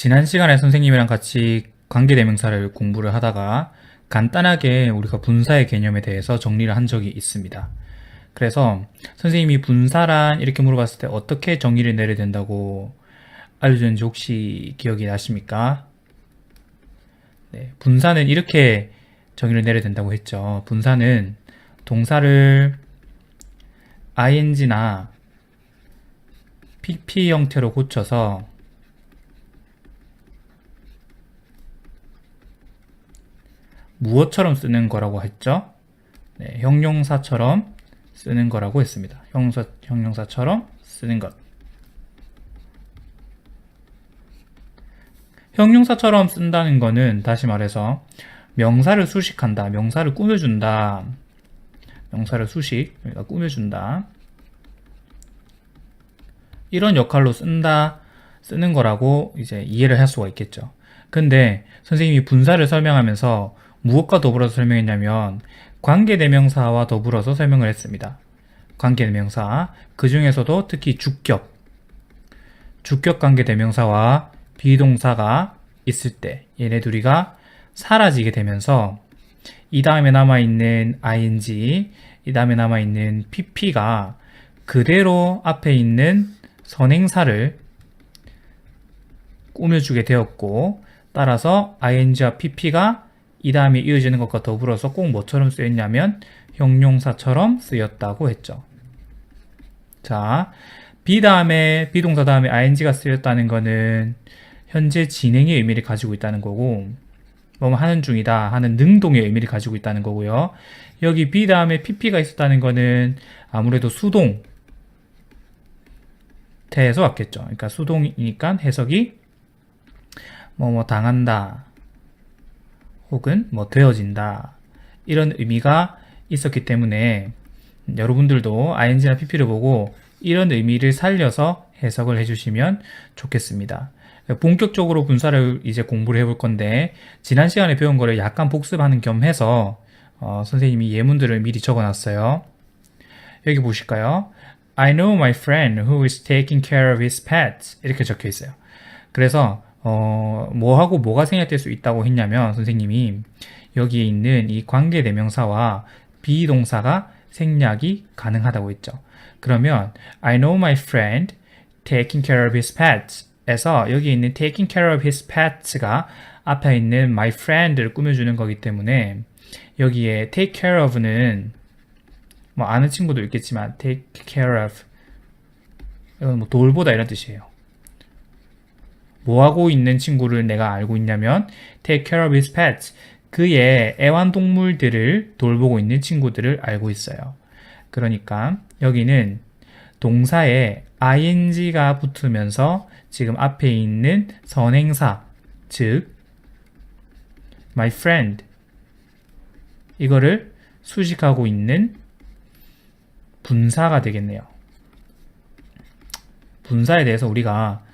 지난 시간에 선생님이랑 같이 관계대명사를 공부를 하다가 간단하게 우리가 분사의 개념에 대해서 정리를 한 적이 있습니다. 그래서 선생님이 분사란 이렇게 물어봤을 때 어떻게 정의를 내려야 된다고 알려줬는지 혹시 기억이 나십니까? 네, 분사는 이렇게 정의를 내려야 된다고 했죠. 분사는 동사를 ing나 pp 형태로 고쳐서 무엇처럼 쓰는 거라고 했죠? 네, 형용사처럼 쓰는 거라고 했습니다. 형용사, 형용사처럼 쓰는 것. 형용사처럼 쓴다는 거는 다시 말해서 명사를 수식한다, 명사를 꾸며준다, 명사를 수식, 그러니까 꾸며준다. 이런 역할로 쓴다, 쓰는 거라고 이제 이해를 할 수가 있겠죠. 근데 선생님이 분사를 설명하면서 무엇과 더불어서 설명했냐면 관계대명사와 더불어서 설명을 했습니다. 관계대명사 그 중에서도 특히 주격 주격 관계대명사와 비동사가 있을 때 얘네 둘이가 사라지게 되면서 이 다음에 남아있는 ing 이 다음에 남아있는 pp가 그대로 앞에 있는 선행사를 꾸며주게 되었고 따라서 ing와 pp가 이 다음에 이어지는 것과 더불어서 꼭 뭐처럼 쓰였냐면 형용사처럼 쓰였다고 했죠. 자, be 다음에 비동사 다음에 ing가 쓰였다는 거는 현재 진행의 의미를 가지고 있다는 거고 뭐 하는 중이다 하는 능동의 의미를 가지고 있다는 거고요. 여기 be 다음에 pp가 있었다는 거는 아무래도 수동 태에서 왔겠죠. 그러니까 수동이니까 해석이 뭐 뭐 당한다 혹은 뭐 되어진다 이런 의미가 있었기 때문에 여러분들도 ing나 pp를 보고 이런 의미를 살려서 해석을 해주시면 좋겠습니다. 본격적으로 분사를 이제 공부를 해볼 건데 지난 시간에 배운 거를 약간 복습하는 겸 해서 어, 선생님이 예문들을 미리 적어놨어요. 여기 보실까요? I know my friend who is taking care of his pets 이렇게 적혀 있어요. 그래서 어, 뭐하고 뭐가 생략될 수 있다고 했냐면 선생님이 여기에 있는 이 관계 대명사와 비동사가 생략이 가능하다고 했죠. 그러면 I know my friend taking care of his pets 에서 여기 있는 taking care of his pets가 앞에 있는 my friend를 꾸며주는 거기 때문에 여기에 take care of는 뭐 아는 친구도 있겠지만 take care of 이건 뭐 돌보다 이런 뜻이에요. 뭐 하고 있는 친구를 내가 알고 있냐면 take care of his pets 그의 애완동물들을 돌보고 있는 친구들을 알고 있어요. 그러니까 여기는 동사에 ing가 붙으면서 지금 앞에 있는 선행사 즉 my friend 이거를 수식하고 있는 분사가 되겠네요. 분사에 대해서 우리가 어,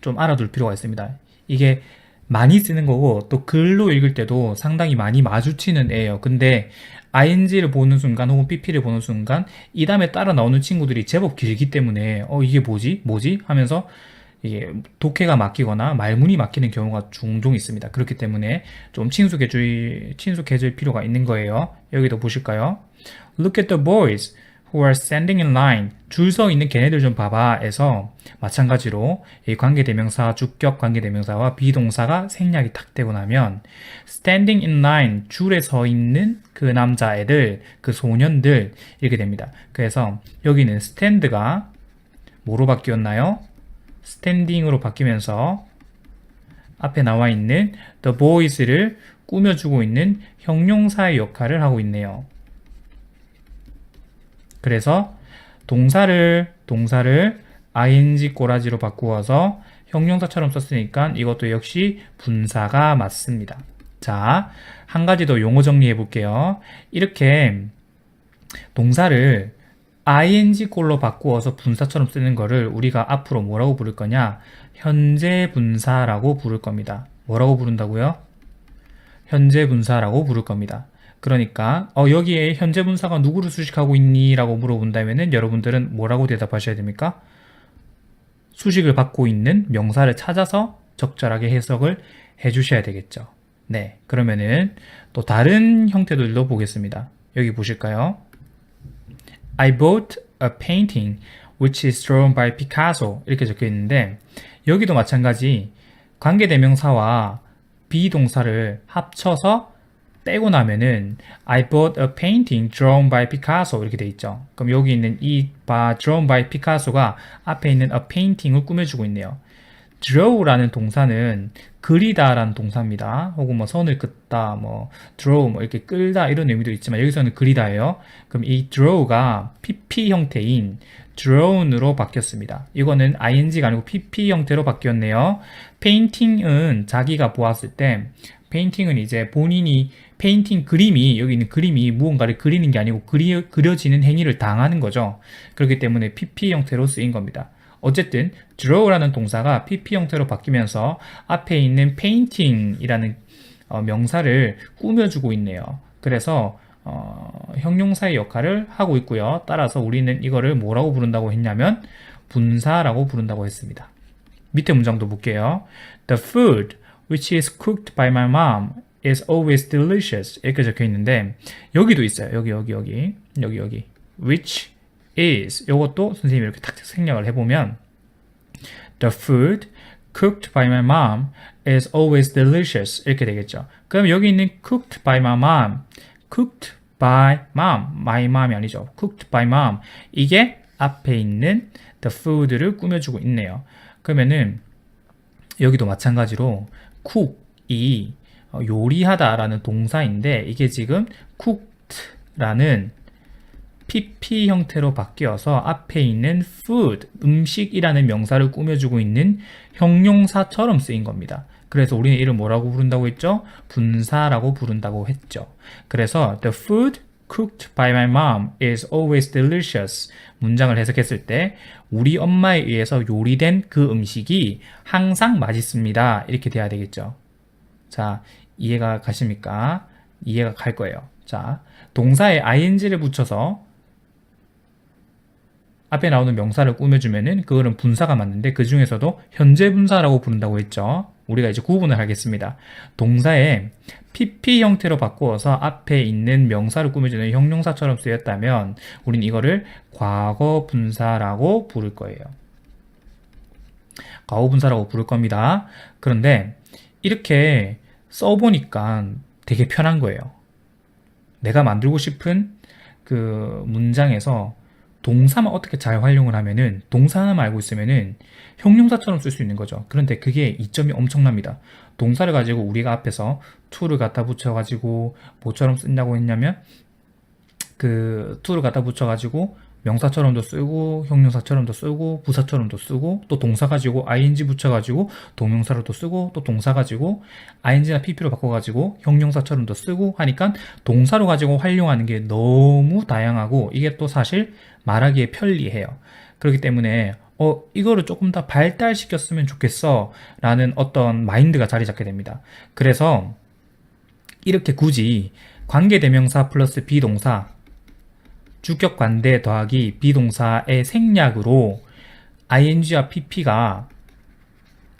좀 알아둘 필요가 있습니다. 이게 많이 쓰는 거고 또 글로 읽을 때도 상당히 많이 마주치는 애예요. 근데 ing를 보는 순간 혹은 pp를 보는 순간 이 다음에 따라 나오는 친구들이 제법 길기 때문에 어 이게 뭐지 뭐지 하면서 이게 독해가 막히거나 말문이 막히는 경우가 종종 있습니다. 그렇기 때문에 좀 친숙해질 친숙해질 필요가 있는 거예요. 여기도 보실까요? Look at the boys who are standing in line. 줄 서 있는 걔네들 좀 봐봐에서 마찬가지로 이 관계 대명사, 주격 관계 대명사와 비동사가 생략이 탁 되고 나면 standing in line, 줄에 서 있는 그 남자애들, 그 소년들 이렇게 됩니다. 그래서 여기는 stand가 뭐로 바뀌었나요? standing으로 바뀌면서 앞에 나와 있는 the boys를 꾸며주고 있는 형용사의 역할을 하고 있네요. 그래서 동사를 동사를 ing 꼬라지로 바꾸어서 형용사처럼 썼으니까 이것도 역시 분사가 맞습니다. 자, 한 가지 더 용어 정리해 볼게요. 이렇게 동사를 ing 꼴로 바꾸어서 분사처럼 쓰는 거를 우리가 앞으로 뭐라고 부를 거냐? 현재 분사라고 부를 겁니다. 뭐라고 부른다고요? 현재 분사라고 부를 겁니다. 그러니까 어, 여기에 현재 분사가 누구를 수식하고 있니? 라고 물어본다면은 여러분들은 뭐라고 대답하셔야 됩니까? 수식을 받고 있는 명사를 찾아서 적절하게 해석을 해 주셔야 되겠죠. 네. 그러면은 또 다른 형태들도 보겠습니다. 여기 보실까요? I bought a painting which is drawn by Picasso 이렇게 적혀 있는데 여기도 마찬가지 관계대명사와 비동사를 합쳐서 빼고 나면은 I bought a painting drawn by Picasso 이렇게 돼 있죠. 그럼 여기 있는 이 by, drawn by Picasso가 앞에 있는 a painting을 꾸며주고 있네요. draw라는 동사는 그리다라는 동사입니다. 혹은 뭐 선을 긋다, 뭐 draw, 뭐 이렇게 끌다 이런 의미도 있지만 여기서는 그리다예요. 그럼 이 draw가 pp 형태인 drawn으로 바뀌었습니다. 이거는 ing가 아니고 pp 형태로 바뀌었네요. painting은 자기가 보았을 때 페인팅은 이제 본인이 페인팅 그림이 여기 있는 그림이 무언가를 그리는 게 아니고 그리, 그려지는 행위를 당하는 거죠. 그렇기 때문에 pp 형태로 쓰인 겁니다. 어쨌든 draw라는 동사가 pp 형태로 바뀌면서 앞에 있는 painting이라는 어, 명사를 꾸며주고 있네요. 그래서 어, 형용사의 역할을 하고 있고요. 따라서 우리는 이거를 뭐라고 부른다고 했냐면 분사라고 부른다고 했습니다. 밑에 문장도 볼게요. The food which is cooked by my mom is always delicious 이렇게 적혀 있는데 여기도 있어요. 여기 여기 여기 여기 여기 which is 이것도 선생님이 이렇게 탁 생략을 해보면 the food cooked by my mom is always delicious 이렇게 되겠죠. 그럼 여기 있는 cooked by my mom cooked by mom my mom이 아니죠. cooked by mom 이게 앞에 있는 the food를 꾸며주고 있네요. 그러면은 여기도 마찬가지로 cook이 요리하다라는 동사인데 이게 지금 cooked라는 pp 형태로 바뀌어서 앞에 있는 food, 음식이라는 명사를 꾸며주고 있는 형용사처럼 쓰인 겁니다. 그래서 우리는 이를 뭐라고 부른다고 했죠? 분사라고 부른다고 했죠. 그래서 the food cooked by my mom is always delicious 문장을 해석했을 때 우리 엄마에 의해서 요리된 그 음식이 항상 맛있습니다. 이렇게 돼야 되겠죠. 자, 이해가 가십니까? 이해가 갈 거예요. 자, 동사에 ing를 붙여서 앞에 나오는 명사를 꾸며주면은 그거는 분사가 맞는데 그 중에서도 현재 분사라고 부른다고 했죠. 우리가 이제 구분을 하겠습니다. 동사에 pp 형태로 바꾸어서 앞에 있는 명사를 꾸며주는 형용사처럼 쓰였다면 우린 이거를 과거 분사라고 부를 거예요. 과거 분사라고 부를 겁니다. 그런데 이렇게 써보니까 되게 편한 거예요. 내가 만들고 싶은 그 문장에서 동사만 어떻게 잘 활용을 하면은 동사 하나만 알고 있으면은 형용사처럼 쓸 수 있는 거죠. 그런데 그게 이점이 엄청납니다. 동사를 가지고 우리가 앞에서 to를 갖다 붙여 가지고 뭐처럼 쓴다고 했냐면 그 to를 갖다 붙여 가지고 명사처럼도 쓰고 형용사처럼도 쓰고 부사처럼도 쓰고 또 동사 가지고 ing 붙여가지고 동명사로도 쓰고 또 동사 가지고 ing나 pp로 바꿔가지고 형용사처럼도 쓰고 하니까 동사로 가지고 활용하는 게 너무 다양하고 이게 또 사실 말하기에 편리해요. 그렇기 때문에 어 이거를 조금 더 발달시켰으면 좋겠어 라는 어떤 마인드가 자리 잡게 됩니다. 그래서 이렇게 굳이 관계대명사 플러스 비동사 주격 관대 더하기 비동사의 생략으로 ing와 pp가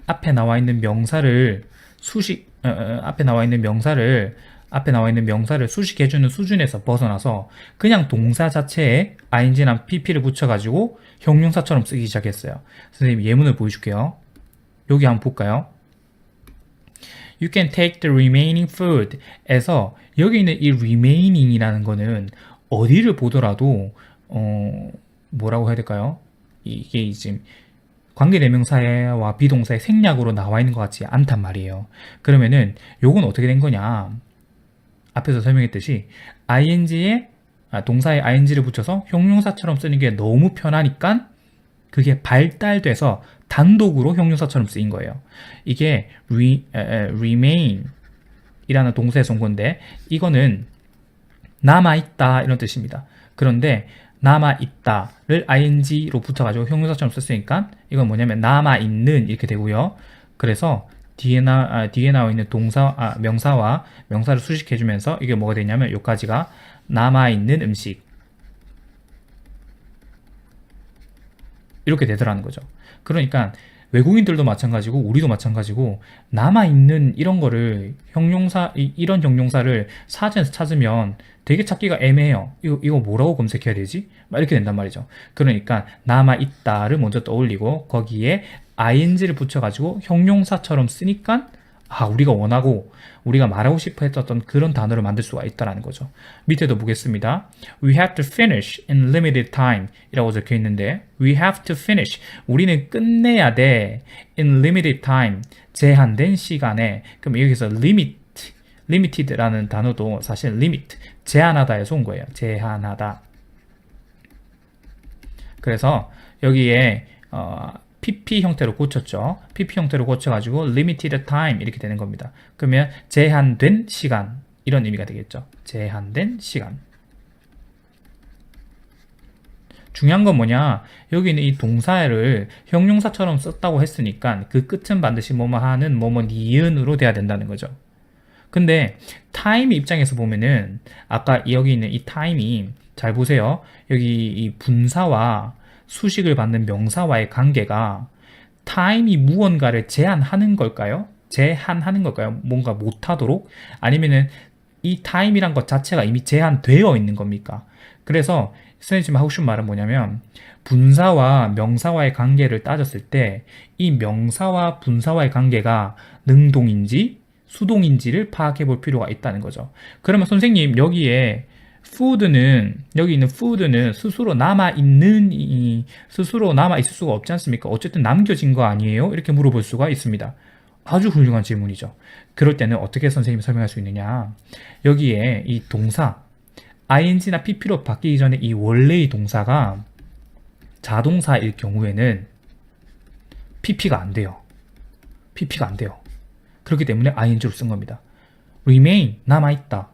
앞에 나와 있는 명사를 수식 어, 어, 앞에 나와 있는 명사를 앞에 나와 있는 명사를 수식해주는 수준에서 벗어나서 그냥 동사 자체에 ing나 pp를 붙여가지고 형용사처럼 쓰기 시작했어요. 선생님 예문을 보여줄게요. 여기 한번 볼까요? You can take the remaining food 에서 여기 있는 이 remaining이라는 거는 어디를 보더라도 어 뭐라고 해야 될까요? 이게 지금 관계대명사와 비동사의 생략으로 나와 있는 것 같지 않단 말이에요. 그러면은 요건 어떻게 된 거냐? 앞에서 설명했듯이 ing에 아, 동사에 ing를 붙여서 형용사처럼 쓰는 게 너무 편하니까 그게 발달돼서 단독으로 형용사처럼 쓰인 거예요. 이게 re, 에, remain 이라는 동사에서 온 건데 이거는 남아있다 이런 뜻입니다. 그런데 남아있다를 ing로 붙여가지고 형용사처럼 썼으니까 이건 뭐냐면 남아있는 이렇게 되고요. 그래서 뒤에, 나, 아, 뒤에 나와 있는 동사, 아, 명사와 명사를 수식해주면서 이게 뭐가 되냐면 여기까지가 남아있는 음식 이렇게 되더라는 거죠. 그러니까 외국인들도 마찬가지고 우리도 마찬가지고 남아 있는 이런 거를 형용사 이, 이런 형용사를 사전에서 찾으면 되게 찾기가 애매해요. 이거 이거 뭐라고 검색해야 되지? 막 이렇게 된단 말이죠. 그러니까 남아 있다를 먼저 떠올리고 거기에 ing를 붙여가지고 형용사처럼 쓰니까 아 우리가 원하고 우리가 말하고 싶어 했던 그런 단어를 만들 수가 있다라는 거죠. 밑에도 보겠습니다. We have to finish in limited time 이라고 적혀 있는데 We have to finish 우리는 끝내야 돼 in limited time 제한된 시간에 그럼 여기서 limit limited라는 단어도 사실 limit 제한하다에서 온 거예요. 제한하다. 그래서 여기에 어, PP 형태로 고쳤죠. PP 형태로 고쳐가지고 limited time 이렇게 되는 겁니다. 그러면 제한된 시간 이런 의미가 되겠죠. 제한된 시간. 중요한 건 뭐냐? 여기는 이 동사를 형용사처럼 썼다고 했으니까 그 끝은 반드시 뭐뭐 하는 뭐뭐 니은으로 돼야 된다는 거죠. 근데 타임 입장에서 보면은 아까 여기 있는 이 타임이 잘 보세요. 여기 이 분사와 수식을 받는 명사와의 관계가 타임이 무언가를 제한하는 걸까요? 제한하는 걸까요? 뭔가 못하도록? 아니면은 이 타임이란 것 자체가 이미 제한되어 있는 겁니까? 그래서 선생님 지금 하고 싶은 말은 뭐냐면 분사와 명사와의 관계를 따졌을 때 이 명사와 분사와의 관계가 능동인지 수동인지를 파악해 볼 필요가 있다는 거죠. 그러면 선생님 여기에 food는 여기 있는 food는 스스로 남아 있는 이 스스로 남아 있을 수가 없지 않습니까? 어쨌든 남겨진 거 아니에요? 이렇게 물어볼 수가 있습니다. 아주 훌륭한 질문이죠. 그럴 때는 어떻게 선생님이 설명할 수 있느냐? 여기에 이 동사 ing나 pp로 바뀌기 전에 이 원래의 동사가 자동사일 경우에는 pp가 안 돼요. pp가 안 돼요. 그렇기 때문에 ing로 쓴 겁니다. remain 남아있다.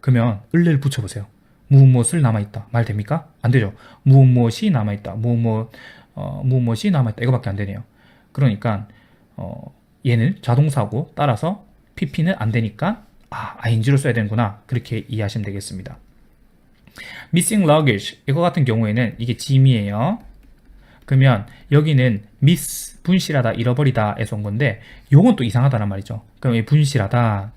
그러면 을를 붙여보세요. 무엇 무엇을 남아있다. 말 됩니까? 안 되죠. 무엇 무엇이 남아있다. 무엇 무엇 어, 무엇 무엇이 남아있다. 이거밖에 안 되네요. 그러니까 어, 얘는 자동사고 따라서 pp는 안 되니까 아 ing로 써야 되는구나. 그렇게 이해하시면 되겠습니다. missing luggage 이거 같은 경우에는 이게 짐이에요. 그러면 여기는 miss 분실하다 잃어버리다에서 온 건데 요건 또 이상하다란 말이죠. 그럼 이 분실하다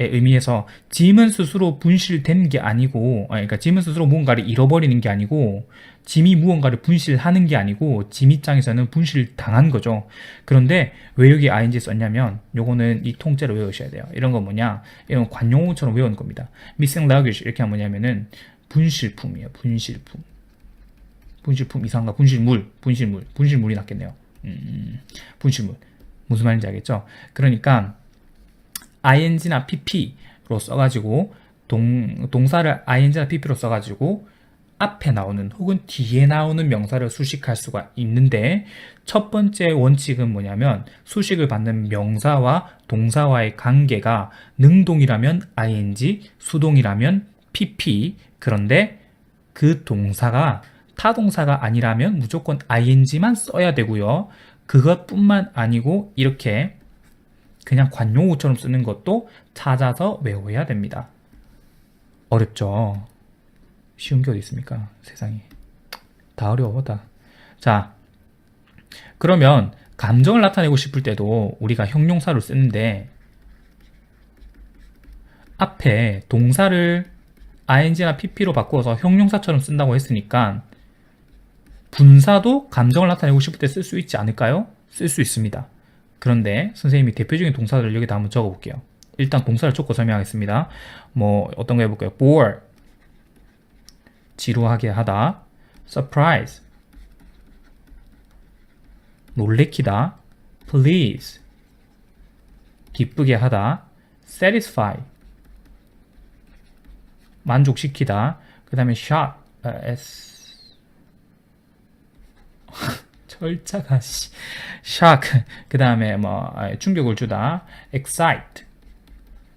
의 의미에서 짐은 스스로 분실된 게 아니고, 아니, 그러니까 짐은 스스로 무언가를 잃어버리는 게 아니고, 짐이 무언가를 분실하는 게 아니고, 짐 입장에서는 분실 당한 거죠. 그런데 왜 여기 ing 썼냐면, 요거는 이 통째로 외우셔야 돼요. 이런 건 뭐냐? 이런 관용어처럼 외우는 겁니다. missing luggage 이렇게 하면 뭐냐면은 분실품이에요. 분실품. 분실품 이상한가? 분실물, 분실물, 분실물이 낫겠네요. 음, 분실물. 무슨 말인지 알겠죠? 그러니까 ing나 pp로 써가지고 동, 동사를 ing나 pp로 써가지고 앞에 나오는 혹은 뒤에 나오는 명사를 수식할 수가 있는데 첫 번째 원칙은 뭐냐면 수식을 받는 명사와 동사와의 관계가 능동이라면 ing, 수동이라면 pp 그런데 그 동사가 타동사가 아니라면 무조건 ing만 써야 되고요. 그것뿐만 아니고 이렇게 그냥 관용어처럼 쓰는 것도 찾아서 외워야 됩니다. 어렵죠? 쉬운 게 어디 있습니까? 세상에. 다 어려워, 다. 자, 그러면 감정을 나타내고 싶을 때도 우리가 형용사를 쓰는데 앞에 동사를 ing나 pp로 바꾸어서 형용사처럼 쓴다고 했으니까 분사도 감정을 나타내고 싶을 때 쓸 수 있지 않을까요? 쓸 수 있습니다. 그런데 선생님이 대표적인 동사들을 여기다 한번 적어볼게요. 일단 동사를 적고 설명하겠습니다. 뭐 어떤 거 해볼까요? bore 지루하게 하다 surprise 놀래키다 please 기쁘게 하다 satisfy 만족시키다 그 다음에 shock 어, s 씨. shock 그 다음에 뭐 아, 충격을 주다 excite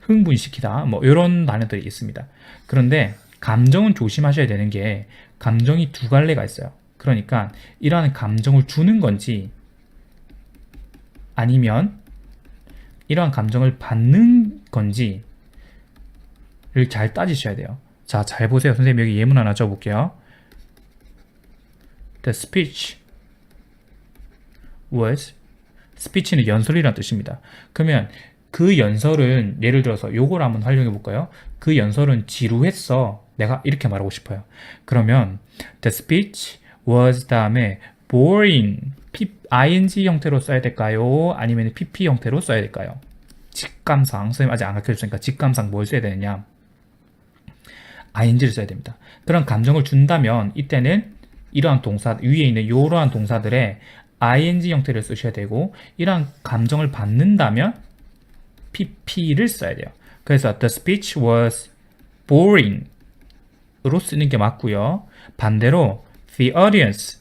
흥분시키다 뭐 이런 단어들이 있습니다. 그런데 감정은 조심하셔야 되는 게 감정이 두 갈래가 있어요. 그러니까 이러한 감정을 주는 건지 아니면 이러한 감정을 받는 건지를 잘 따지셔야 돼요. 자, 잘 보세요. 선생님 여기 예문 하나 적어볼게요. The speech was speech는 연설이란 뜻입니다. 그러면 그 연설은 예를 들어서 요걸 한번 활용해 볼까요? 그 연설은 지루했어. 내가 이렇게 말하고 싶어요. 그러면 the speech was 다음에 boring ing 형태로 써야 될까요? 아니면 pp 형태로 써야 될까요? 직감상 선생님 아직 안 가르쳐줬으니까 직감상 뭘 써야 되느냐? ing를 써야 됩니다. 그런 감정을 준다면 이때는 이러한 동사 위에 있는 이러한 동사들의 ing 형태를 쓰셔야 되고 이러한 감정을 받는다면 pp를 써야 돼요. 그래서 the speech was boring 으로 쓰는 게 맞고요. 반대로 the audience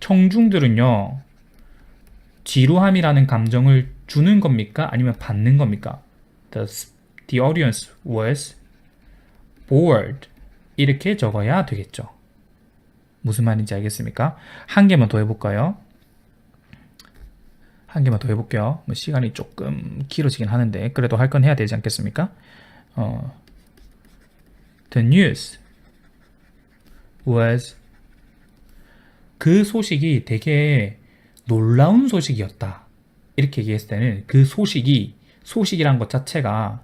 청중들은요. 지루함이라는 감정을 주는 겁니까? 아니면 받는 겁니까? The, the audience was bored 이렇게 적어야 되겠죠. 무슨 말인지 알겠습니까? 한 개만 더 해볼까요? 한 개만 더 해볼게요. 뭐 시간이 조금 길어지긴 하는데 그래도 할 건 해야 되지 않겠습니까? 어, the news was 그 소식이 되게 놀라운 소식이었다. 이렇게 얘기했을 때는 그 소식이 소식이란 것 자체가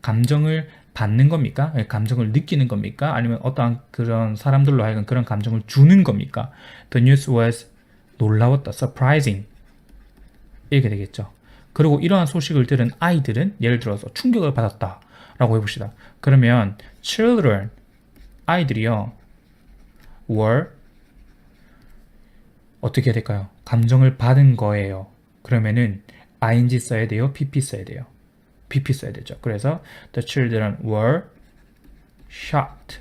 감정을 받는 겁니까? 예, 감정을 느끼는 겁니까? 아니면 어떠한 그런 사람들로 하여금 그런 감정을 주는 겁니까? The news was 놀라웠다, surprising 이렇게 되겠죠. 그리고 이러한 소식을 들은 아이들은 예를 들어서 충격을 받았다 라고 해봅시다. 그러면 children 아이들이요 were 어떻게 해야 될까요? 감정을 받은 거예요. 그러면은 ing 써야 돼요? pp 써야 돼요? pp 써야 되죠. 그래서 the children were shocked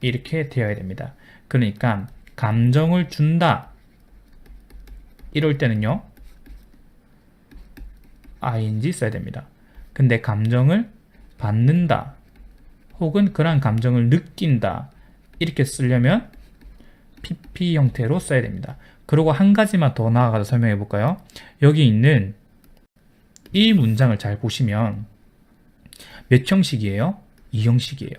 이렇게 되어야 됩니다. 그러니까 감정을 준다 이럴 때는요 ing 써야 됩니다. 근데 감정을 받는다 혹은 그러한 감정을 느낀다 이렇게 쓰려면 pp 형태로 써야 됩니다. 그리고 한 가지만 더 나아가서 설명해 볼까요? 여기 있는 이 문장을 잘 보시면 몇 형식이에요? 이 형식이에요.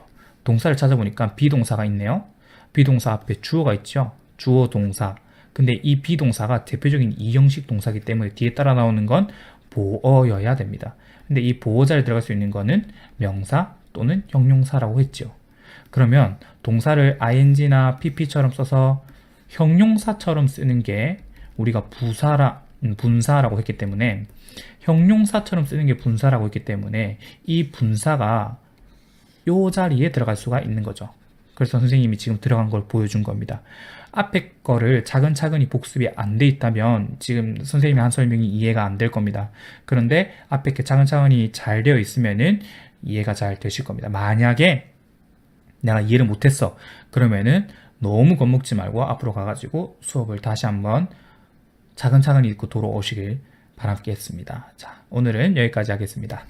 동사를 찾아보니까 비동사가 있네요. 비동사 앞에 주어가 있죠. 주어 동사. 근데 이 비동사가 대표적인 이 형식 동사기 때문에 뒤에 따라 나오는 건 보어여야 됩니다. 근데 이 보어자를 들어갈 수 있는 거는 명사 또는 형용사라고 했죠. 그러면 동사를 ing나 pp처럼 써서 형용사처럼 쓰는 게 우리가 부사라 음, 분사라고 했기 때문에 형용사처럼 쓰는 게 분사라고 했기 때문에 이 분사가 요 자리에 들어갈 수가 있는 거죠. 그래서 선생님이 지금 들어간 걸 보여준 겁니다. 앞에 거를 차근차근히 복습이 안 돼 있다면 지금 선생님이 한 설명이 이해가 안 될 겁니다. 그런데 앞에 게 차근차근히 잘 되어 있으면은 이해가 잘 되실 겁니다. 만약에 내가 이해를 못했어. 그러면은 너무 겁먹지 말고 앞으로 가가지고 수업을 다시 한번 차근차근히 읽고 돌아오시길 바라겠습니다. 자, 오늘은 여기까지 하겠습니다.